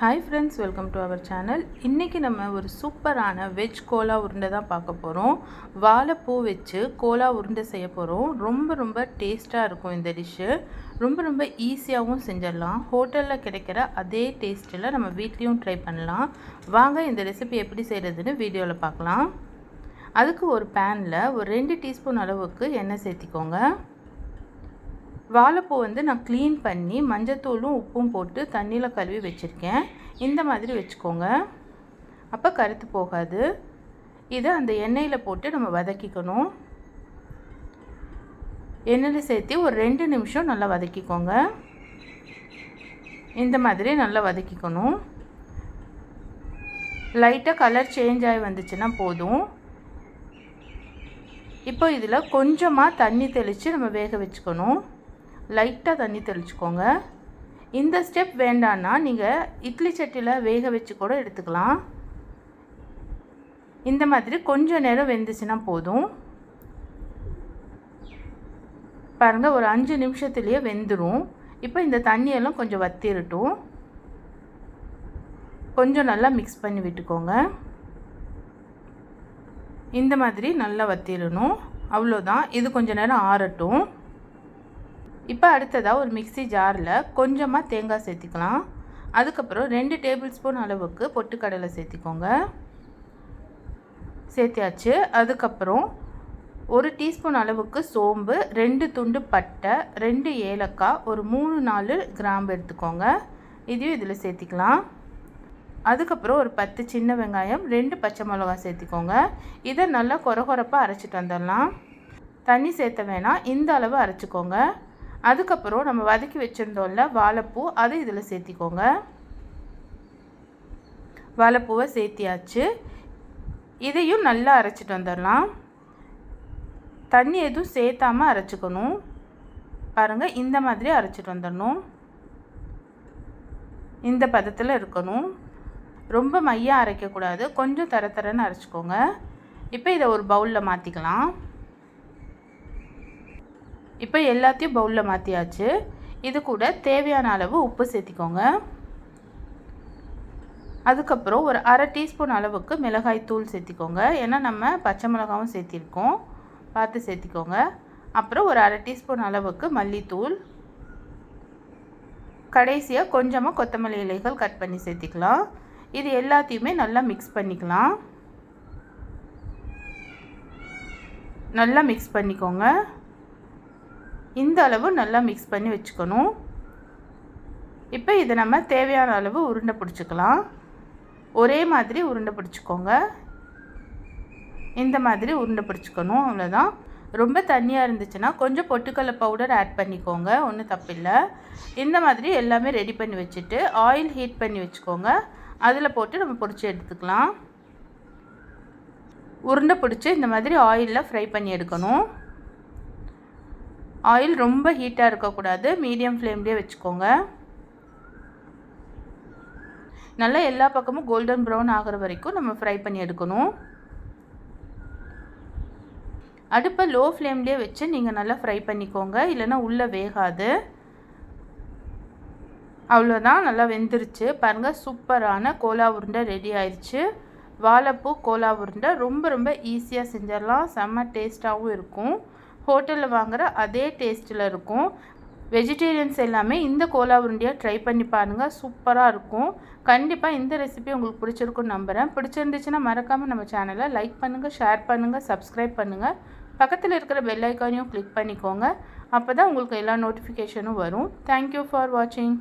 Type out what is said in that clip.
Hi friends welcome to our channel இன்றைக்கி நம்ம ஒரு சூப்பரான வெஜ் கோலா உருண்டை தான் பார்க்க போகிறோம் வாழைப்பூ வச்சு கோலா உருண்டை செய்ய போகிறோம் ரொம்ப ரொம்ப டேஸ்ட்டாக இருக்கும் இந்த டிஷ்ஷு ரொம்ப ரொம்ப ஈஸியாகவும் செஞ்சிடலாம். ஹோட்டலில் கிடைக்கிற அதே டேஸ்ட்டில் நம்ம வீட்லேயும் ட்ரை பண்ணலாம். வாங்க இந்த ரெசிபி எப்படி செய்கிறதுன்னு வீடியோவில் பார்க்கலாம். அதுக்கு ஒரு பேனில் ஒரு ரெண்டு டீஸ்பூன் அளவுக்கு எண்ணெய் சேர்த்திக்கோங்க. வாழைப்பூ வந்து நான் க்ளீன் பண்ணி மஞ்சத்தூளும் உப்பும் போட்டு தண்ணியில் கழுவி வச்சுருக்கேன். இந்த மாதிரி வச்சுக்கோங்க. அப்போ கருத்து போகாது. இதை அந்த எண்ணெயில் போட்டு நம்ம வதக்கிக்கணும். எண்ணெயில் சேர்த்து ஒரு ரெண்டு நிமிஷம் நல்லா வதக்கிக்கோங்க. இந்த மாதிரி நல்லா வதக்கிக்கணும். லைட்டாக கலர் சேஞ்ச் ஆகி வந்துச்சுன்னா போதும். இப்போ இதில் கொஞ்சமாக தண்ணி தெளித்து நம்ம வேக வச்சுக்கணும். லைட்டாக தண்ணி தெளிச்சுக்கோங்க. இந்த ஸ்டெப் வேண்டான்னா நீங்கள் இட்லி சட்டியில் வேக வச்சு கூட எடுத்துக்கலாம். இந்த மாதிரி கொஞ்சம் நேரம் வெந்துச்சுன்னா போதும். பாருங்கள் ஒரு அஞ்சு நிமிஷத்துலேயே வெந்துடும் இப்போ இந்த தண்ணியெல்லாம் கொஞ்சம் வத்திரட்டும். கொஞ்சம் நல்லா மிக்ஸ் பண்ணி விட்டுக்கோங்க. இந்த மாதிரி நல்லா வத்திடணும் அவ்வளோதான். இது கொஞ்சம் நேரம் ஆறட்டும். இப்போ அடுத்ததாக ஒரு மிக்சி ஜாரில் கொஞ்சமாக தேங்காய் சேர்த்திக்கலாம். அதுக்கப்புறம் ரெண்டு டேபிள் ஸ்பூன் அளவுக்கு பொட்டுக்கடலை சேர்த்திக்கோங்க. சேர்த்தியாச்சு. அதுக்கப்புறம் ஒரு டீஸ்பூன் அளவுக்கு சோம்பு ரெண்டு துண்டு பட்டை ரெண்டு ஏலக்காய் ஒரு மூணு நாலு கிராம்பு எடுத்துக்கோங்க. இதையும் இதில் சேர்த்திக்கலாம். அதுக்கப்புறம் ஒரு பத்து சின்ன வெங்காயம் ரெண்டு பச்சை மிளகாய் சேர்த்திக்கோங்க. இதை நல்லா கொர கொரப்பாக அரைச்சிட்டு வந்துடலாம். தண்ணி சேர்த்த வேணாம். இந்த அளவு அரைச்சிக்கோங்க. அதுக்கப்புறம் நம்ம வதக்கி வச்சுருந்தோம்ல வாழைப்பூ அதை இதில் சேர்த்திக்கோங்க. வாழைப்பூவை சேர்த்தியாச்சு. இதையும் நல்லா அரைச்சிட்டு வந்துடலாம். தண்ணி எதுவும் சேர்த்தாமல் அரைச்சிக்கணும். பாருங்கள் இந்த மாதிரி அரைச்சிட்டு வந்துடணும். இந்த பதத்தில் இருக்கணும். ரொம்ப மையாக அரைக்கக்கூடாது. கொஞ்சம் தர தரன்னு அரைச்சிக்கோங்க. இப்போ இதை ஒரு பவுலில் மாற்றிக்கலாம் இப்போ எல்லாத்தையும் பவுலில் மாற்றியாச்சு இது கூட தேவையான அளவு உப்பு சேர்த்திக்கோங்க. அதுக்கப்புறம் ஒரு அரை டீஸ்பூன் அளவுக்கு மிளகாய் தூள் சேர்த்திக்கோங்க. ஏன்னா நம்ம பச்சை மிளகாவும் சேர்த்திருக்கோம். பார்த்து சேர்த்திக்கோங்க. அப்புறம் ஒரு அரை டீஸ்பூன் அளவுக்கு மல்லித்தூள். கடைசியாக கொஞ்சமாக கொத்தமல்லி இலைகள் கட் பண்ணி சேர்த்திக்கலாம். இது எல்லாத்தையுமே நல்லா மிக்ஸ் பண்ணிக்கலாம். நல்லா மிக்ஸ் பண்ணிக்கோங்க. இந்த அளவு நல்லா மிக்ஸ் பண்ணி வச்சுக்கணும். இப்போ இதை நம்ம தேவையான அளவு உருண்டை பிடிச்சிக்கலாம். ஒரே மாதிரி உருண்டை பிடிச்சிக்கோங்க. இந்த மாதிரி உருண்டை பிடிச்சிக்கணும் அவ்வளோதான் ரொம்ப தண்ணியாக இருந்துச்சுன்னா கொஞ்சம் பொட்டுக்கடலை பவுடர் ஆட் பண்ணிக்கோங்க ஒன்றும் தப்பில்லை. இந்த மாதிரி எல்லாமே ரெடி பண்ணி வச்சுட்டு ஆயில் ஹீட் பண்ணி வச்சுக்கோங்க. அதில் போட்டு நம்ம பிடிச்சி எடுத்துக்கலாம். உருண்டை பிடிச்சி இந்த மாதிரி ஆயிலில் ஃப்ரை பண்ணி எடுக்கணும். ஆயில் ரொம்ப ஹீட்டாக இருக்கக்கூடாது. மீடியம் ஃப்ளேம்லேயே வச்சுக்கோங்க. நல்லா எல்லா பக்கமும் கோல்டன் ப்ரௌன் ஆகிற வரைக்கும் நம்ம ஃப்ரை பண்ணி எடுக்கணும். அடுப்பை லோ ஃப்ளேம்லேயே வச்சு நீங்கள் நல்லா ஃப்ரை பண்ணிக்கோங்க. இல்லைன்னா உள்ளே வேகாது. அவ்வளோதான் நல்லா வெந்துருச்சு. பாருங்கள் சூப்பரான கோலா உருண்டை ரெடி ஆயிடுச்சு வாழைப்பூ கோலா உருண்டை ரொம்ப ரொம்ப ஈஸியாக செஞ்சிடலாம். செம்ம டேஸ்ட்டாகவும் இருக்கும். ஹோட்டலில் வாங்குகிற அதே டேஸ்ட்டில் இருக்கும். வெஜிடேரியன்ஸ் எல்லாமே இந்த கோலா உருண்டையாக ட்ரை பண்ணி பாருங்கள் சூப்பராக இருக்கும். கண்டிப்பாக இந்த ரெசிபி உங்களுக்கு பிடிச்சிருக்குன்னு நம்புகிறேன் பிடிச்சிருந்துச்சுன்னா மறக்காமல் நம்ம சேனலை லைக் பண்ணுங்கள் ஷேர் பண்ணுங்கள் சப்ஸ்கிரைப் பண்ணுங்கள் பக்கத்தில் இருக்கிற பெல் ஐக்கானையும் கிளிக் பண்ணிக்கோங்க. அப்போ தான் உங்களுக்கு எல்லா நோட்டிஃபிகேஷனும் வரும். தேங்க்யூ ஃபார் வாட்சிங்